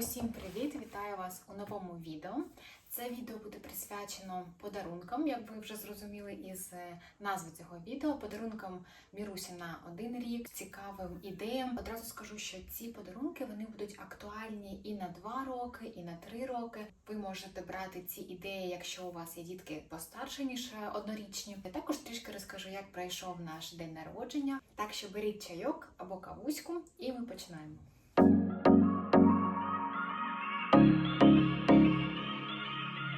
Усім привіт! Вітаю вас у новому відео. Це відео буде присвячено подарункам, як ви вже зрозуміли із е, назви цього відео. Подарункам Мірусі на один рік, цікавим ідеям. Одразу скажу, що ці подарунки вони будуть актуальні і на два роки, і на три роки. Ви можете брати ці ідеї, якщо у вас є дітки постарше ніж е, однорічні. Я також трішки розкажу, як пройшов наш день народження. Так що беріть чайок або кавуську, і ми починаємо.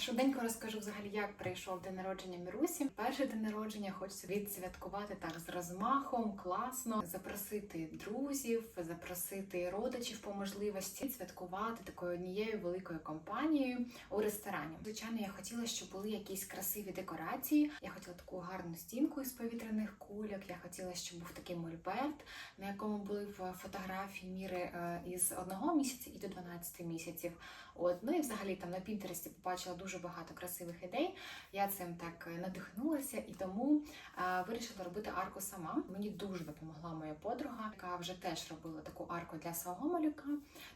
Швиденько розкажу взагалі, як прийшов день народження Мірусі. Перший день народження хочеться відсвяткувати так з розмахом, класно, запросити друзів, запросити родичів по можливості, святкувати такою однією великою компанією у ресторані. Звичайно, я хотіла, щоб були якісь красиві декорації. Я хотіла таку гарну стінку із повітряних кульок. Я хотіла, щоб був такий мольберт, на якому були в фотографії міри е, із одного місяця і до 12 місяців. От ну і взагалі там на Пінтересті побачила дуже багато красивих ідей. Я цим так е, надихнулася і тому е, вирішила робити арку сама. Мені дуже допомогла моя подруга, яка вже теж робила таку арку для свого малюка,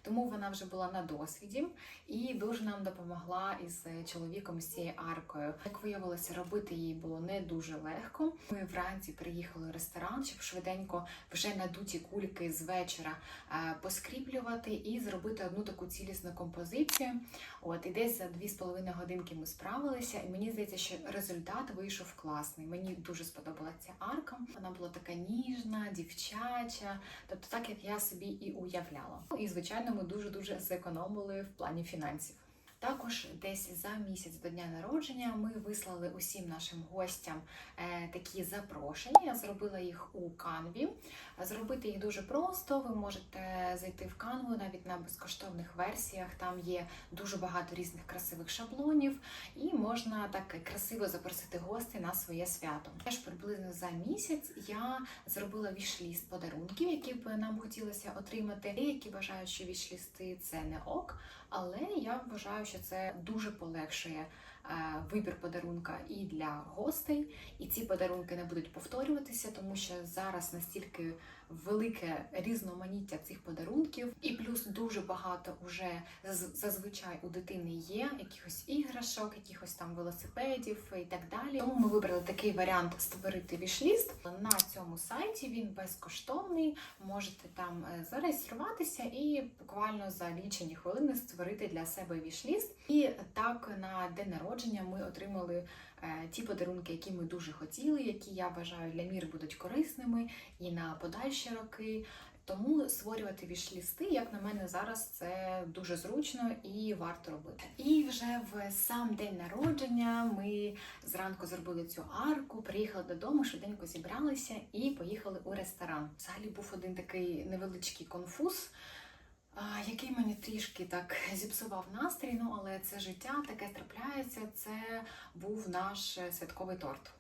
тому вона вже була на досвіді і дуже нам допомогла із е, чоловіком з цією аркою. Як виявилося, робити її було не дуже легко. Ми вранці приїхали в ресторан, щоб швиденько вже надуті кульки з вечора поскріплювати і зробити одну таку цілісну композицію. От і десь за дві з половиною годинки ми справилися, і мені здається, що результат вийшов класний. Мені дуже сподобалася ця арка. Вона була така ніжна, дівчача, тобто так як я собі і уявляла. Ну, І звичайно, ми дуже дуже зекономили в плані фінансів. Також десь за місяць до дня народження ми вислали усім нашим гостям е, такі запрошення. Я зробила їх у канві. Зробити їх дуже просто. Ви можете зайти в канву навіть на безкоштовних версіях. Там є дуже багато різних красивих шаблонів, і можна так красиво запросити гостей на своє свято. Теж приблизно за місяць я зробила вішліст подарунків, які б нам хотілося отримати. Деякі вважають, що вішлісти це не ок, але я вважаю, що це дуже полегшує вибір подарунка і для гостей, і ці подарунки не будуть повторюватися, тому що зараз настільки велике різноманіття цих подарунків, і плюс дуже багато вже зазвичай у дитини є якихось іграшок, якихось там велосипедів і так далі. Тому ми вибрали такий варіант створити вішліст. На цьому сайті він безкоштовний. Можете там е, зареєструватися і буквально за лічені хвилини створити для себе вішліст. І так на день народження ми отримали е, ті подарунки, які ми дуже хотіли, які я вважаю для мір будуть корисними і на подальші роки. Тому створювати вішлісти, як на мене, зараз це дуже зручно і варто робити. І вже в сам день народження ми зранку зробили цю арку, приїхали додому, швиденько зібралися і поїхали у ресторан. Взагалі був один такий невеличкий конфуз. Який мені трішки так зіпсував настрій, ну але це життя, таке трапляється. Це був наш е, святковий торт.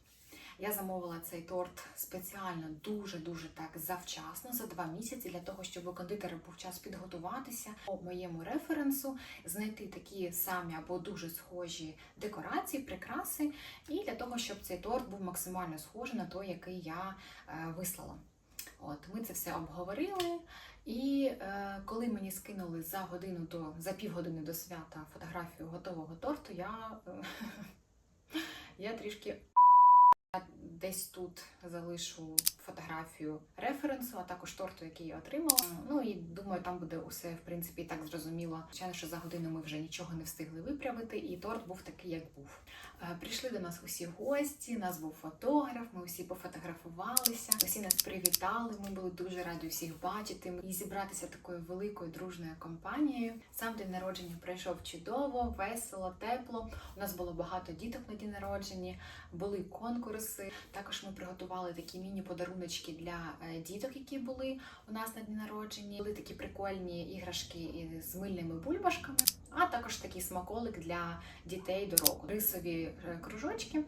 Я замовила цей торт спеціально дуже-дуже так завчасно, за два місяці, для того, щоб у кондитера був час підготуватися по моєму референсу, знайти такі самі або дуже схожі декорації, прикраси, і для того, щоб цей торт був максимально схожий на той, який я е, вислала. От ми це все обговорили. І е, коли мені скинули за годину до за півгодини до свята фотографію готового торту, я, е, я трішки десь тут залишу фотографію референсу, а також торту, який я отримала. Ну і думаю, там буде усе в принципі і так зрозуміло. Звичайно, що за годину ми вже нічого не встигли виправити, і торт був такий, як був. Е, Прийшли до нас усі гості, нас був фотограф, ми усі пофотографувалися, усі нас привітали. Ми були дуже раді всіх бачити і зібратися такою великою дружною компанією. Сам день народження пройшов чудово, весело, тепло. У нас було багато діток на дні народження, були конкурси. Також ми приготували такі міні-подаруночки для е, діток, які були у нас на дні народження. Були такі прикольні іграшки з мильними бульбашками. А також такий смаколик для дітей до року. Рисові е, кружочки.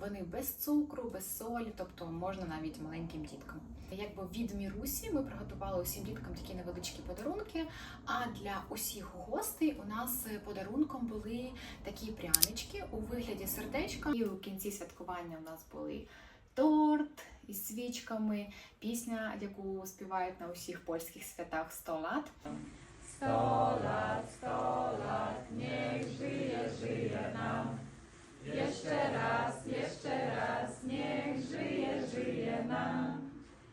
Вони без цукру, без солі, тобто можна навіть маленьким діткам. Якби від Мірусі ми приготували усім діткам такі невеличкі подарунки. А для усіх гостей у нас подарунком були такі прянички у вигляді сердечка. І у кінці святкування у нас були торт із свічками, пісня, яку співають на усіх польських святах «Сто лат». Сто лат, сто лат, niech żyje, żyje nam. Jeszcze raz, jeszcze raz, niech żyje, żyje nam.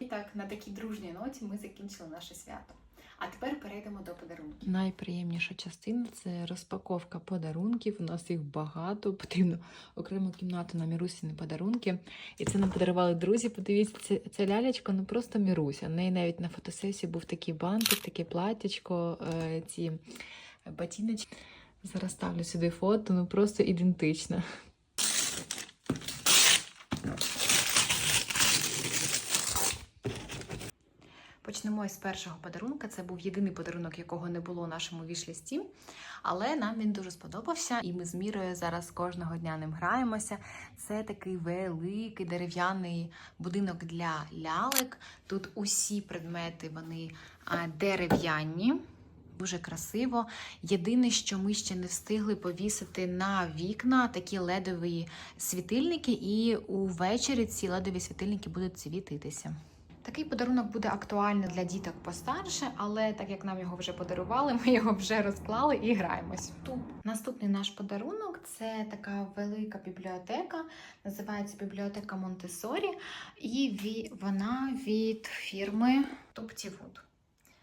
100 на такій дружній ноті ми закінчили наше свято. А тепер перейдемо до подарунків. Найприємніша частина це розпаковка подарунків. У нас їх багато. Потрібно окрему кімнату на Мірусіни подарунки. І це нам подарували друзі. Подивіться, це, ця лялечка ну просто Міруся. У неї навіть на фотосесії був такий бантик, таке платтячко, е, ці ботиночки. Зараз ставлю сюди фото, ну просто ідентична. Почнемо із першого подарунка. Це був єдиний подарунок, якого не було у нашому вішлісті. Але нам він дуже сподобався, і ми з Мірою зараз кожного дня ним граємося. Це такий великий дерев'яний будинок для лялек. Тут усі предмети вони дерев'яні. Дуже красиво. Єдине, що ми ще не встигли повісити на вікна такі ледові світильники, і увечері ці ледові світильники будуть світитися. Такий подарунок буде актуальний для діток постарше, але так як нам його вже подарували, ми його вже розклали і граємось. Тут наступний наш подарунок це така велика бібліотека, називається бібліотека Монтесорі, і вона від фірми Туптівуд.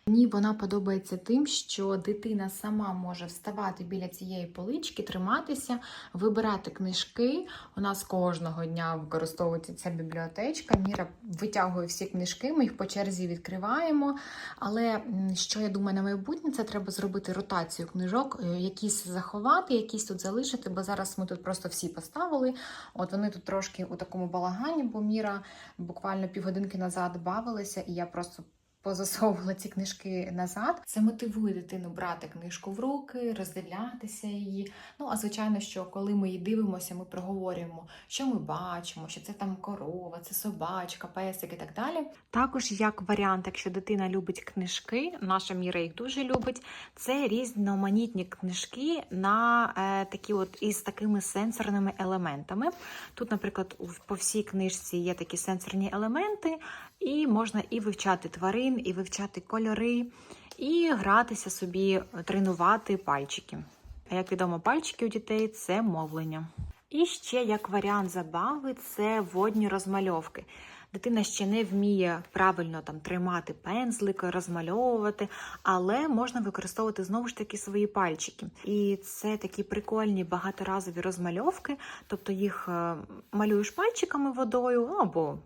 Мені вона подобається тим, що дитина сама може вставати біля цієї полички, триматися, вибирати книжки. У нас кожного дня використовується ця бібліотечка. Міра витягує всі книжки, ми їх по черзі відкриваємо. Але що я думаю на майбутнє, це треба зробити ротацію книжок, е, якісь заховати, якісь тут залишити, бо зараз ми тут просто всі поставили. От вони тут трошки у такому балагані, бо Міра буквально півгодинки назад бавилася, і я просто позасовувала ці книжки назад. Це мотивує дитину брати книжку в руки, роздивлятися її. Ну а звичайно, що коли ми її дивимося, ми проговорюємо, що ми бачимо, що це там корова, це собачка, песик і так далі. Також як варіант, якщо дитина любить книжки, наша міра їх дуже любить. Це різноманітні книжки на е, такі, от із такими сенсорними елементами. Тут, наприклад, по всій книжці є такі сенсорні елементи, і можна і вивчати тварин, і вивчати кольори, і гратися собі, тренувати пальчики. А як відомо, пальчики у дітей це мовлення. І ще як варіант забави це водні розмальовки. Дитина ще не вміє правильно там тримати пензлик, розмальовувати, але можна використовувати знову ж таки свої пальчики. І це такі прикольні багаторазові розмальовки, тобто їх е, малюєш пальчиками водою або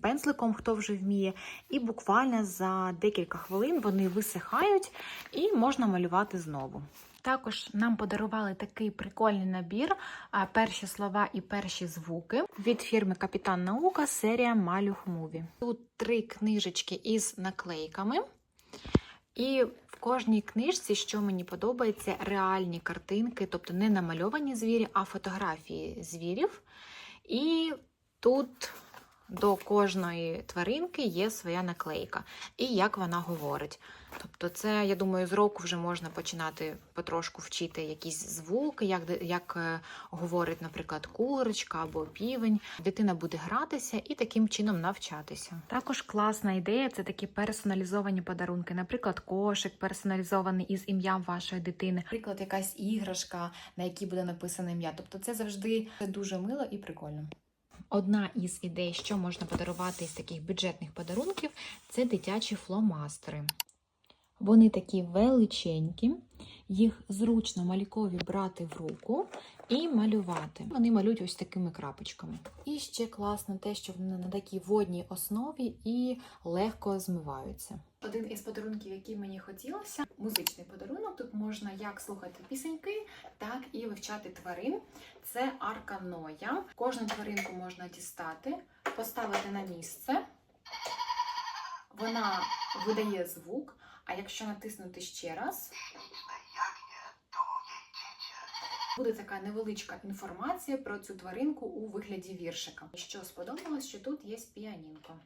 пензликом, хто вже вміє, і буквально за декілька хвилин вони висихають і можна малювати знову. Також нам подарували такий прикольний набір перші слова і перші звуки від фірми Капітан Наука серія Малюх Муві. Тут три книжечки із наклейками. І в кожній книжці, що мені подобається, реальні картинки, тобто не намальовані звірі, а фотографії звірів. І тут до кожної тваринки є своя наклейка, і як вона говорить. Тобто, це, я думаю, з року вже можна починати потрошку вчити якісь звуки, як, як е, говорить, наприклад, курочка або півень. Дитина буде гратися і таким чином навчатися. Також класна ідея це такі персоналізовані подарунки, наприклад, кошик персоналізований із ім'ям вашої дитини, наприклад, якась іграшка, на якій буде написане ім'я. Тобто, це завжди дуже мило і прикольно. Одна із ідей, що можна подарувати із таких бюджетних подарунків, це дитячі фломастери. Вони такі величенькі, їх зручно малюкові брати в руку і малювати. Вони малюють ось такими крапочками. І ще класно те, що вони на такій водній основі і легко змиваються. Один із подарунків, який мені хотілося, музичний подарунок. Тут можна як слухати пісеньки, так і вивчати тварин. Це арка Ноя. Кожну тваринку можна дістати, поставити на місце. Вона видає звук, а якщо натиснути ще раз, буде така невеличка інформація про цю тваринку у вигляді віршика. Що сподобалось, що тут є піанінко.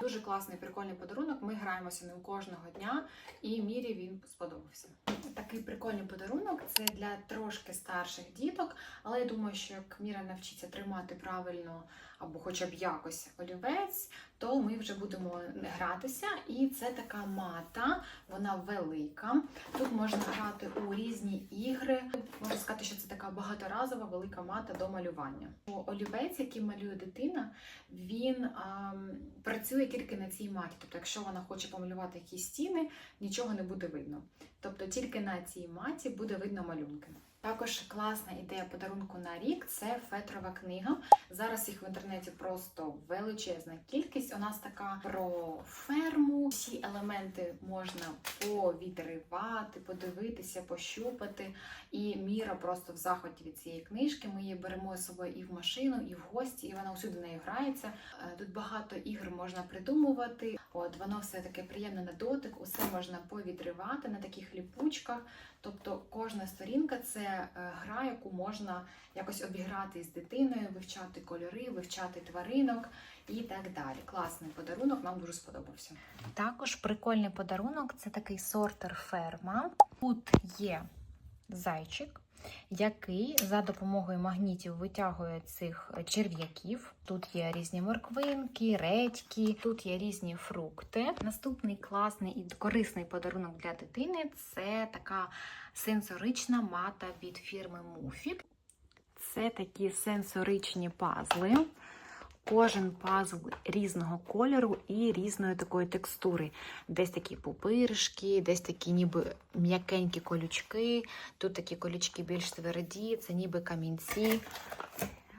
Дуже класний, прикольний подарунок. Ми граємося ним кожного дня, і мірі він сподобався. Такий прикольний подарунок це для трошки старших діток, але я думаю, що як Міра навчиться тримати правильно або хоча б якось олівець, то ми вже будемо гратися. І це така мата, вона велика. Тут можна грати у різні сказати, що це така багаторазова велика мата до малювання. Олівець, який малює дитина, він працює працює тільки на цій маті. Тобто, якщо вона хоче помалювати якісь стіни, нічого не буде видно. Тобто тільки на цій маті буде видно малюнки. Також класна ідея подарунку на рік це фетрова книга. Зараз їх в інтернеті просто величезна кількість. У нас така про ферму. Всі елементи можна повідривати, подивитися, пощупати. І Міра просто в захваті від цієї книжки. Ми її беремо з собою і в машину, і в гості, і вона усюди нею грається. Е, Тут багато ігр можна придумувати. От воно все таке приємне на дотик, усе можна повідривати на таких ліпучках. Тобто кожна сторінка це е, гра, яку можна якось обіграти з дитиною, вивчати кольори, вивчати тваринок і так далі. Класний подарунок, нам дуже сподобався. Також прикольний подарунок це такий сортер ферма. Тут є зайчик, який за допомогою магнітів витягує цих черв'яків. Тут є різні морквинки, редьки, тут є різні фрукти. Наступний класний і корисний подарунок для дитини це така сенсорична мата від фірми Муфік. Це такі сенсоричні пазли. Кожен пазл різного кольору і різної такої текстури. Десь такі пупиришки, десь такі ніби м'якенькі колючки. Тут такі колючки більш тверді, це ніби камінці.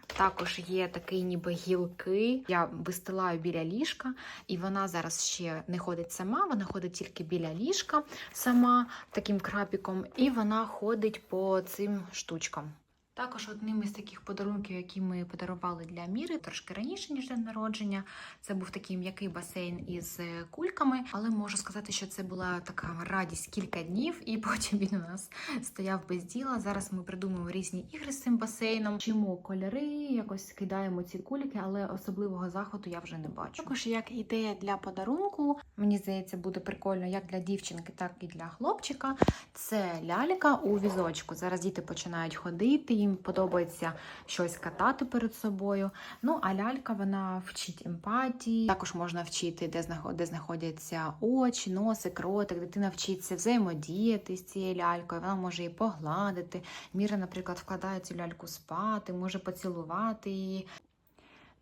Також є такий ніби гілки. Я вистилаю біля ліжка, і вона зараз ще не ходить сама, вона ходить тільки біля ліжка сама таким крапіком, і вона ходить по цим штучкам. Також одним із таких подарунків, які ми подарували для Міри трошки раніше, ніж день народження, це був такий м'який басейн із е, кульками. Але можу сказати, що це була така радість кілька днів, і потім він у нас стояв без діла. Зараз ми придумуємо різні ігри з цим басейном, вчимо кольори, якось кидаємо ці кульки, але особливого захвату я вже не бачу. Також як ідея для подарунку, мені здається, буде прикольно як для дівчинки, так і для хлопчика. Це лялька у візочку. Зараз діти починають ходити, їм подобається щось катати перед собою. Ну, а лялька вона вчить емпатії. Також можна вчити, де де знаходяться очі, носик, ротик. Дитина вчиться взаємодіяти з цією лялькою. Вона може її погладити. Міра, наприклад, вкладає цю ляльку спати, може поцілувати її.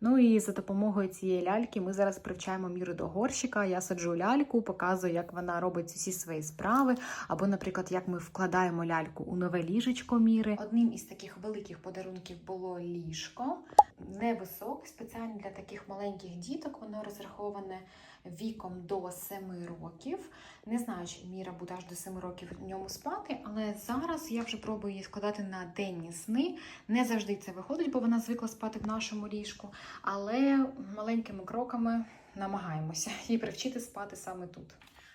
Ну і за допомогою цієї ляльки ми зараз привчаємо міру до горщика. Я саджу ляльку, показую, як вона робить усі свої справи. Або, наприклад, як ми вкладаємо ляльку у нове ліжечко міри. Одним із таких великих подарунків було ліжко. Невисоке, спеціально для таких маленьких діток. Воно розраховане віком до 7 років. Не знаю, чи Міра буде аж до 7 років в ньому спати, але зараз я вже пробую її складати на денні сни. Не завжди це виходить, бо вона звикла спати в нашому ліжку. Але маленькими кроками намагаємося її привчити спати саме тут.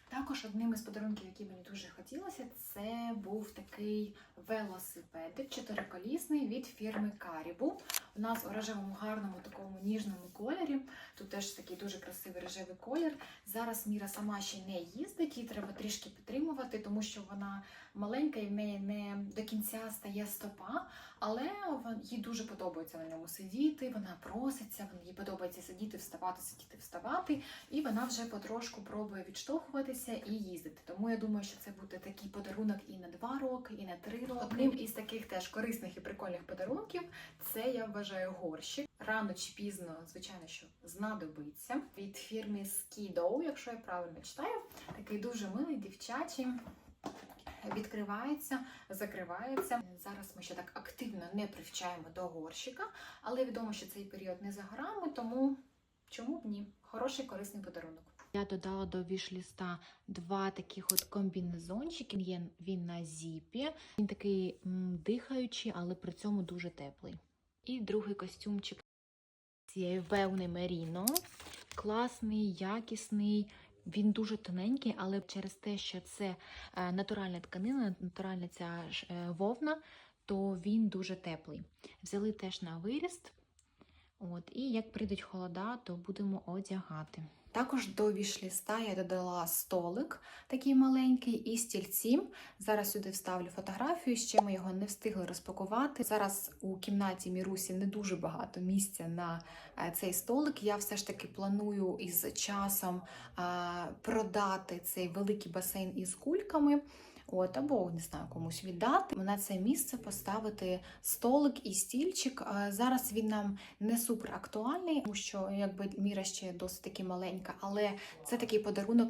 Також одним із подарунків, які мені дуже хотілося, це був такий велосипедик чотириколісний від фірми Карібу. У нас у рожевому гарному такому ніжному кольорі. Тут теж такий дуже красивий рожевий колір. Зараз Міра сама ще не їздить, її треба трішки підтримувати, тому що вона маленька і в неї не до кінця стає стопа, але їй дуже подобається на ньому сидіти. Вона проситься, їй подобається сидіти, вставати, сидіти, вставати, і вона вже потрошку пробує відштовхуватися і їздити. Тому я думаю, що це буде такий подарунок і на два роки, і на три роки. Одним із таких теж корисних і прикольних подарунків це я вважаю горщик. Рано чи пізно, звичайно, що знадобиться від фірми Skido, якщо я правильно читаю. Такий дуже милий, дівчачий. Відкривається, закривається. Зараз ми ще так активно не привчаємо до горщика, але відомо, що цей період не за горами, тому чому б ні? Хороший корисний подарунок. Я додала до вішліста два таких от комбінезончики. Є він на зіпі. Він такий дихаючий, але при цьому дуже теплий. І другий костюмчик цієї вевни Меріно. Класний, якісний. Він дуже тоненький, але через те, що це е, натуральна тканина, натуральна ця е, вовна, то він дуже теплий. Взяли теж на виріст. От, і як прийдуть холода, то будемо одягати. Також до вішліста я додала столик такий маленький і стільці. Зараз сюди вставлю фотографію, ще ми його не встигли розпакувати. Зараз у кімнаті Мірусі не дуже багато місця на е, цей столик. Я все ж таки планую із часом продати цей великий басейн із кульками. От, або не знаю, комусь віддати. На це місце поставити столик і стільчик. Зараз він нам не супер актуальний, тому що якби міра ще досить таки маленька, але це такий подарунок,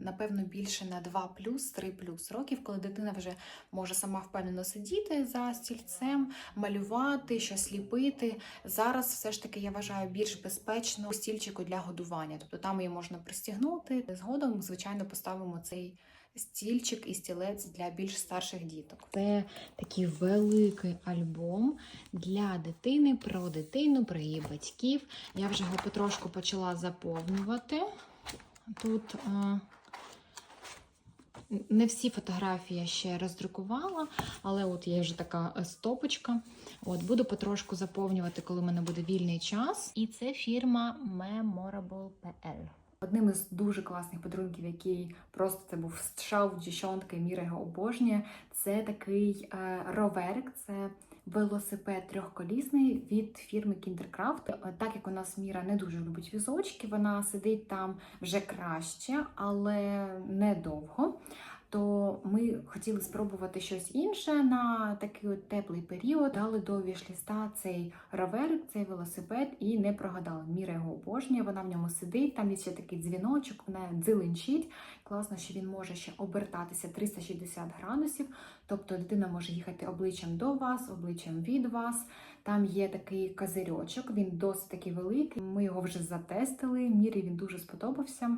напевно, більше на 2 3 років, коли дитина вже може сама впевнено сидіти за стільцем, малювати, щось ліпити. Зараз все ж таки я вважаю більш безпечно стільчику для годування. Тобто там її можна пристігнути. Згодом, звичайно, поставимо цей стільчик і стілець для більш старших діток. Це такий великий альбом для дитини, про дитину, про її батьків. Я вже його потрошку почала заповнювати. Тут е, не всі фотографії я ще роздрукувала, але от є вже така е, стопочка. От буду потрошку заповнювати, коли в мене буде вільний час. І це фірма Memorable.pl. Одним із дуже класних подарунків, який просто це був шал дівчонка, і Міра його обожнює. Це такий е, роверик, це велосипед трьохколісний від фірми. Е, Так як у нас Міра не дуже любить візочки, вона сидить там вже краще, але недовго. То ми хотіли спробувати щось інше на такий от теплий період. Дали до вішліста цей роверик, цей велосипед, і не прогадали. Міра його обожнює, вона в ньому сидить. Там є ще такий дзвіночок, вона дзеленчить. Класно, що він може ще обертатися 360 градусів. Тобто дитина може їхати обличчям до вас, обличчям від вас. Там є такий козирьочок, він досить такий великий. Ми його вже затестили. Мірі він дуже сподобався.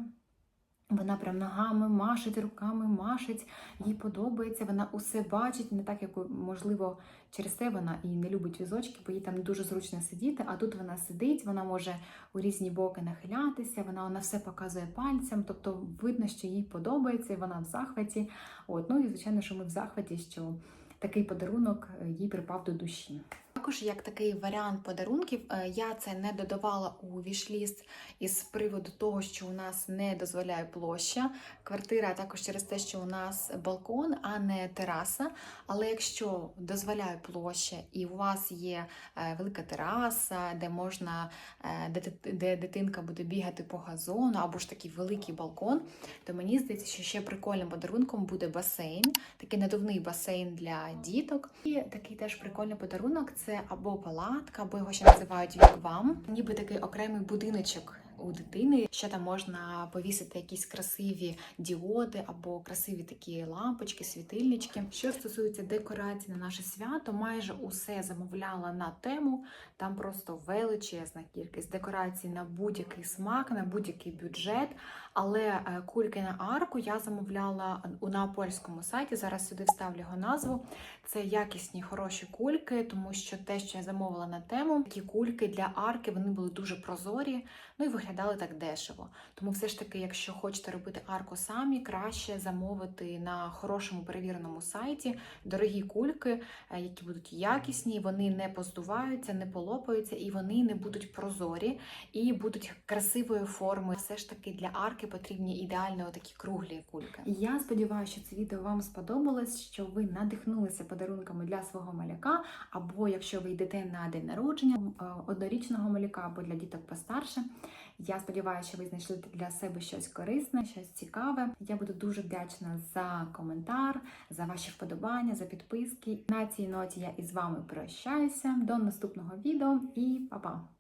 Вона прям ногами машить, руками машить, їй подобається, вона усе бачить, не так, як можливо, через це вона і не любить візочки, бо їй там дуже зручно сидіти. А тут вона сидить, вона може у різні боки нахилятися, вона на все показує пальцем, тобто видно, що їй подобається, і вона в захваті. От, ну і звичайно, що ми в захваті, що такий подарунок е, їй припав до душі. Також як такий варіант подарунків, е, я це не додавала у вішліст із приводу того, що у нас не дозволяє площа квартира, а також через те, що у нас балкон, а не тераса. Але якщо дозволяє площа і у вас є е, велика тераса, де можна, е, де, дит- де дитинка буде бігати по газону, або ж такий великий балкон, то мені здається, що ще прикольним подарунком буде басейн, такий надувний басейн для діток. І такий теж прикольний подарунок це або палатка, або його ще називають віквам, ніби такий окремий будиночок. У дитини ще там можна повісити якісь красиві діоди або красиві такі лампочки, світильнички. Що стосується декорацій на наше свято, майже усе замовляла на тему. Там просто величезна кількість декорацій на будь-який смак, на будь-який бюджет. Але е, кульки на арку я замовляла на польському сайті. Зараз сюди вставлю його назву. Це якісні хороші кульки, тому що те, що я замовила на тему, такі кульки для арки, вони були дуже прозорі, ну і виглядали так дешево. Тому все ж таки, якщо хочете робити арку самі, краще замовити на хорошому перевіреному сайті дорогі кульки, е, які будуть якісні, вони не поздуваються, не полопаються і вони не будуть прозорі і будуть красивої форми. Все ж таки для арки потрібні ідеально такі круглі кульки. Я сподіваюся, що це відео вам сподобалось, що ви надихнулися подарунками для свого маляка, або якщо ви йдете на день народження е, однорічного маляка або для діток постарше. Я сподіваюся, що ви знайшли для себе щось корисне, щось цікаве. Я буду дуже вдячна за коментар, за ваші вподобання, за підписки. На цій ноті я із вами прощаюся. До наступного відео і па-па!